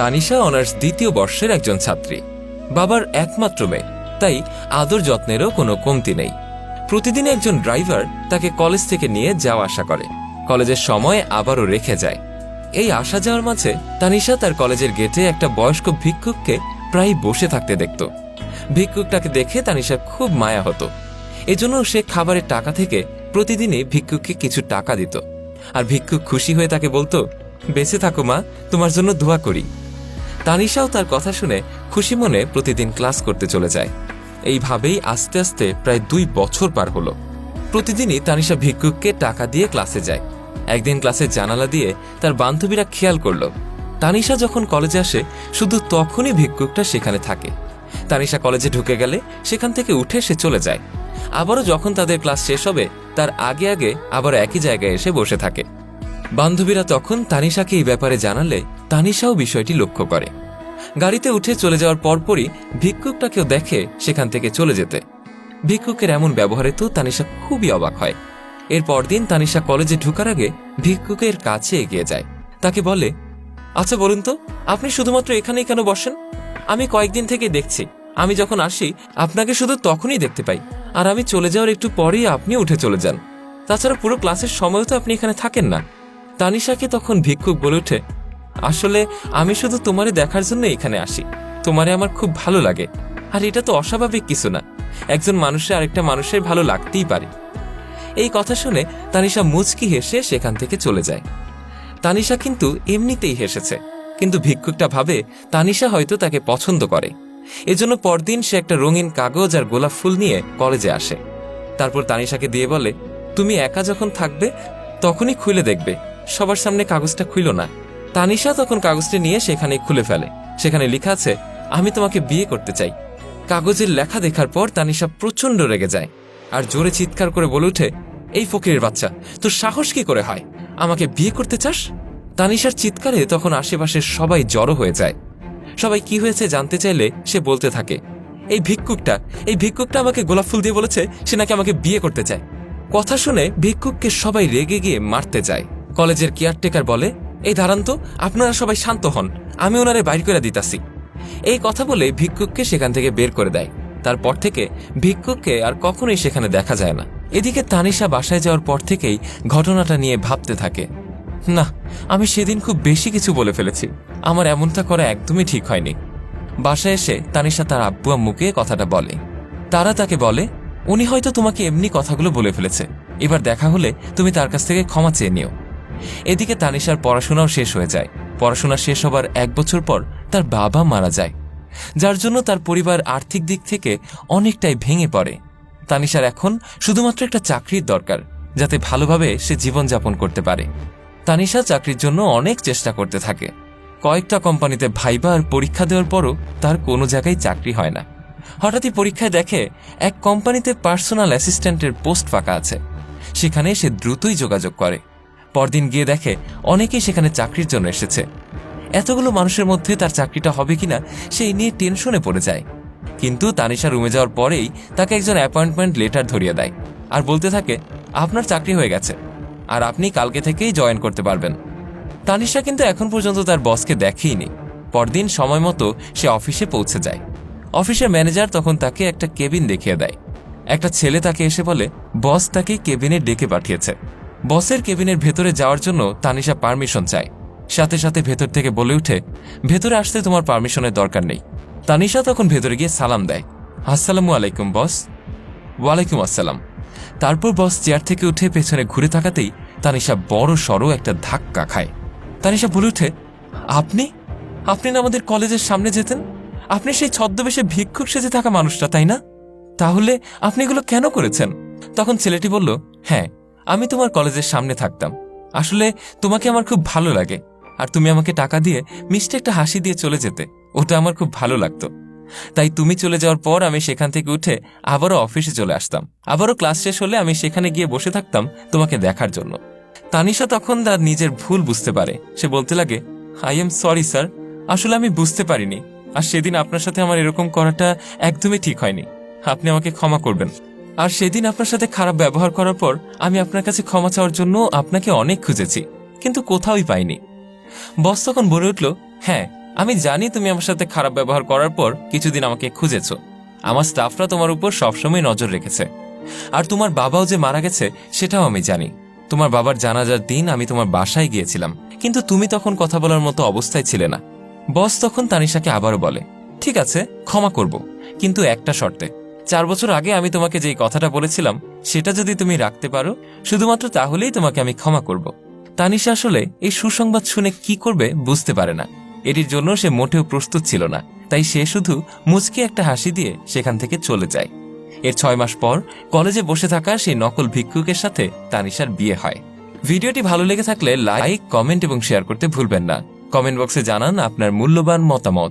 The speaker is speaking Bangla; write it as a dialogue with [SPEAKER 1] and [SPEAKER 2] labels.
[SPEAKER 1] তানিশা অনার্স দ্বিতীয় বর্ষের একজন ছাত্রী। বাবার একমাত্র মেয়ে, তাই আদর যত্নেরও কোনো কমতি নেই। প্রতিদিন একজন ড্রাইভার তাকে কলেজ থেকে নিয়ে যাওয়া আসা করে। কলেজের সময় আবারও রেখে যায়। এই আসা যাওয়ার মাঝে তানিশা তার কলেজের গেটে একটা বয়স্ক ভিক্ষুককে প্রায় বসে থাকতে দেখত। ভিক্ষুকটাকে দেখে তানিশা খুব মায়া হতো। এজন্য সে খাবারের টাকা থেকে প্রতিদিনই ভিক্ষুককে কিছু টাকা দিত। আর ভিক্ষুক খুশি হয়ে তাকে বলতো, বেঁচে থাকো মা, তোমার জন্য দোয়া করি। তানিশাও তার কথা শুনে খুশি মনে প্রতিদিন ক্লাস করতে চলে যায়। এইভাবেই আস্তে আস্তে প্রায় দুই বছর পার হলো। প্রতিদিনই তানিশা ভিক্ষুককে টাকা দিয়ে ক্লাসে যায়। একদিন ক্লাসের জানালা দিয়ে তার বান্ধবীরা খেয়াল করল। তানিশা যখন কলেজে আসে, শুধু তখনই ভিক্ষুকটা সেখানে থাকে। তানিশা কলেজে ঢুকে গেলে সেখান থেকে উঠে সে চলে যায়। আবারও যখন তাদের ক্লাস শেষ হবে, তার আগে আগে আবার একই জায়গায় এসে বসে থাকে। বান্ধবীরা তখন তানিশাকে এই ব্যাপারে জানালে তানিশাও বিষয়টি লক্ষ্য করে। গাড়িতে উঠে চলে যাওয়ার পরপরই ভিক্ষুকটাকেও দেখে সেখান থেকে চলে যেতে। ভিক্ষুকের এমন ব্যবহারে তো তানিশা খুবই অবাক হয়। এর পরদিন তানিশা কলেজে ঢুকার আগে ভিক্ষুকের কাছে এগিয়ে যায়। তাকে বলে আচ্ছা বলুন তো, আপনি শুধুমাত্র এখানেই কেন বসেন? আমি কয়েকদিন থেকে দেখছি। আমি যখন আসি, আপনাকে শুধু তখনই দেখতে পাই। আর আমি চলে যাওয়ার একটু পরেই আপনি উঠে চলে যান। তাছাড়া পুরো ক্লাসের সময়ও তো আপনি এখানে থাকেন না। তানিশাকে তখন ভিক্ষুক বলে ওঠে, আসলে আমি শুধু তোমারে দেখার জন্য এখানে আসি। তোমারে আমার খুব ভালো লাগে। আর এটা তো অস্বাভাবিক কিছু না। একজন মানুষের আরেকটা মানুষের ভালো লাগতেই পারে। এই কথা শুনে তানিশা মুচকি হেসে সেখান থেকে চলে যায়। তানিশা কিন্তু এমনিতেই হেসেছে, কিন্তু ভিক্ষুকটা ভাবে তানিশা হয়তো তাকে পছন্দ করে। এজন্য পরদিন সে একটা রঙিন কাগজ আর গোলাপ ফুল নিয়ে কলেজে আসে। তারপর তানিশাকে দিয়ে বলে, তুমি একা যখন থাকবে, তখনই খুলে দেখবে। সবার সামনে কাগজটা খুইল না। তানিশা তখন কাগজটি নিয়ে সেখানে খুলে ফেলে। সেখানে লেখা আছে, আমি তোমাকে বিয়ে করতে চাই। কাগজের লেখা দেখার পর তানিশা প্রচণ্ড রেগে যায় আর জোরে চিৎকার করে বলে উঠে এই ফকিরের বাচ্চা, তোর সাহস কি করে হয়? আমাকে বিয়ে করতে চাস? তানিশার চিৎকারে তখন আশেপাশের সবাই জড়ো হয়ে যায়। সবাই কি হয়েছে জানতে চাইলে সে বলতে থাকে, এই ভিক্ষুকটা এই ভিক্ষুকটা আমাকে গোলাপ ফুল দিয়ে বলেছে, সে নাকি আমাকে বিয়ে করতে চায়। কথা শুনে ভিক্ষুককে সবাই রেগে গিয়ে মারতে যায়। কলেজের কেয়ারটেকার বলে, এই দাঁড়ান তো, আপনারা সবাই শান্ত হন, আমি ওনারে বাইর করে দিতাছি। এই কথা বলে ভিক্ষুককে সেখান থেকে বের করে দেয়। তারপর থেকে ভিক্ষুককে আর কখনোই সেখানে দেখা যায় না। এদিকে তানিশা বাসায় যাওয়ার পর থেকেই ঘটনাটা নিয়ে ভাবতে থাকে। না, আমি সেদিন খুব বেশি কিছু বলে ফেলেছি। আমার এমনটা করা একদমই ঠিক হয়নি। বাসায় এসে তানিশা তার আব্বু আম্মুকে কথাটা বলে। তারা তাকে বলে, উনি হয়তো তোমাকে এমনি কথাগুলো বলে ফেলেছে। এবার দেখা হলে তুমি তার কাছ থেকে ক্ষমা চেয়ে নিও। এদিকে তানিশার পড়াশোনাও শেষ হয়ে যায়। পড়াশোনা শেষ হবার এক বছর পর তার বাবা মারা যায়, যার জন্য তার পরিবার আর্থিক দিক থেকে অনেকটাই ভেঙে পড়ে। তানিশার এখন শুধুমাত্র একটা চাকরির দরকার, যাতে ভালোভাবে সে জীবনযাপন করতে পারে। তানিশা চাকরির জন্য অনেক চেষ্টা করতে থাকে। কয়েকটা কোম্পানিতে ভাইবা আর পরীক্ষা দেওয়ার পরও তার কোনো জায়গায় চাকরি হয় না। হঠাৎই পরীক্ষায় দেখে এক কোম্পানিতে পার্সোনাল অ্যাসিস্ট্যান্টের পোস্ট ফাঁকা আছে। সেখানে সে দ্রুতই যোগাযোগ করে। পরদিন গিয়ে দেখে অনেকেই সেখানে চাকরির জন্য এসেছে। এতগুলো মানুষের মধ্যে তার চাকরিটা হবে কিনা সেই নিয়ে টেনশনে পড়ে যায়। কিন্তু তানিশা রুমে যাওয়ার পরেই তাকে একজন অ্যাপয়েন্টমেন্ট লেটার ধরিয়ে দেয় আর বলতে থাকে, আপনার চাকরি হয়ে গেছে আর আপনি কালকে থেকেই জয়েন করতে পারবেন। তানিশা কিন্তু এখন পর্যন্ত তার বসকে দেখেইনি। পরদিন সময় মতো সে অফিসে পৌঁছে যায়। অফিসের ম্যানেজার তখন তাকে একটা কেবিন দেখিয়ে দেয়। একটা ছেলে তাকে এসে বলে, বস তাকে কেবিনে ডেকে পাঠিয়েছে। বসের কেবিনের ভেতরে যাওয়ার জন্য তানিশা পারমিশন চায়। সাথে সাথে ভেতর থেকে বলে উঠে, ভেতরে আসতে তোমার পারমিশনের দরকার নেই। তানিশা তখন ভেতরে গিয়ে সালাম দেয়। আসসালামু আলাইকুম, বস। ওয়ালাইকুম আসসালাম। তারপর বস চেয়ার থেকে উঠে পেছনে ঘুরে থাকাতেই তানিশা বড় সড়ো একটা ধাক্কা খায়। তানিশা বলে উঠে, আপনি? আপনি না আমাদের কলেজের সামনে যেতেন? আপনি সেই ছদ্মবেশে ভিক্ষুক সেজে থাকা মানুষটা, তাই না? তাহলে আপনি এগুলো কেন করেছেন? তখন ছেলেটি বলল হ্যাঁ আমি তোমার কলেজের সামনে থাকতাম। আসলে তোমাকে আমার খুব ভালো লাগে। আর তুমি আমাকে টাকা দিয়ে মিষ্টি একটা হাসি দিয়ে চলে যেতে। ওটা আমার খুব ভালো লাগতো। তাই তুমি চলে যাওয়ার পর আমি সেখান থেকে উঠে আবারও অফিসে চলে আসতাম। আবারও ক্লাস শেষ হলে আমি সেখানে গিয়ে বসে থাকতাম তোমাকে দেখার জন্য। তানিশা তখন তার নিজের ভুল বুঝতে পারে। সে বলতে লাগে আই এম সরি স্যার আসলে আমি বুঝতে পারিনি। আর সেদিন আপনার সাথে আমার এরকম করাটা একদমই ঠিক হয়নি। আপনি আমাকে ক্ষমা করবেন। আর সেদিন আপনার সাথে খারাপ ব্যবহার করার পর আমি আপনার কাছে ক্ষমা চাওয়ার জন্য আপনাকে অনেক খুঁজেছি, কিন্তু কোথাওই পাইনি। বস তখন বলে উঠল হ্যাঁ আমি জানি তুমি আমার সাথে খারাপ ব্যবহার করার পর কিছুদিন আমাকে খুঁজেছ। আমার স্টাফরা তোমার উপর সবসময় নজর রেখেছে। আর তোমার বাবাও যে মারা গেছে, সেটাও আমি জানি। তোমার বাবার জানাজার দিন আমি তোমার বাসায় গিয়েছিলাম, কিন্তু তুমি তখন কথা বলার মতো অবস্থায় ছিলে না। বস তখন তানিশাকে আবারও বলে, ঠিক আছে, ক্ষমা করব, কিন্তু একটা শর্তে। চার বছর আগে আমি তোমাকে যেই কথাটা বলেছিলাম, সেটা যদি তুমি রাখতে পারো, শুধুমাত্র তাহলেই তোমাকে আমি ক্ষমা করব। তানিশা আসলে এই সুসংবাদ শুনে কি করবে বুঝতে পারে না। এটির জন্য সে মোটেও প্রস্তুত ছিল না, তাই সে শুধু মুচকে একটা হাসি দিয়ে সেখান থেকে চলে যায়। এর ছয় মাস পর কলেজে বসে থাকা সেই নকল ভিক্ষুকের সাথে তানিশার বিয়ে হয়। ভিডিওটি ভালো লেগে থাকলে লাইক, কমেন্ট এবং শেয়ার করতে ভুলবেন না। কমেন্ট বক্সে জানান আপনার মূল্যবান মতামত।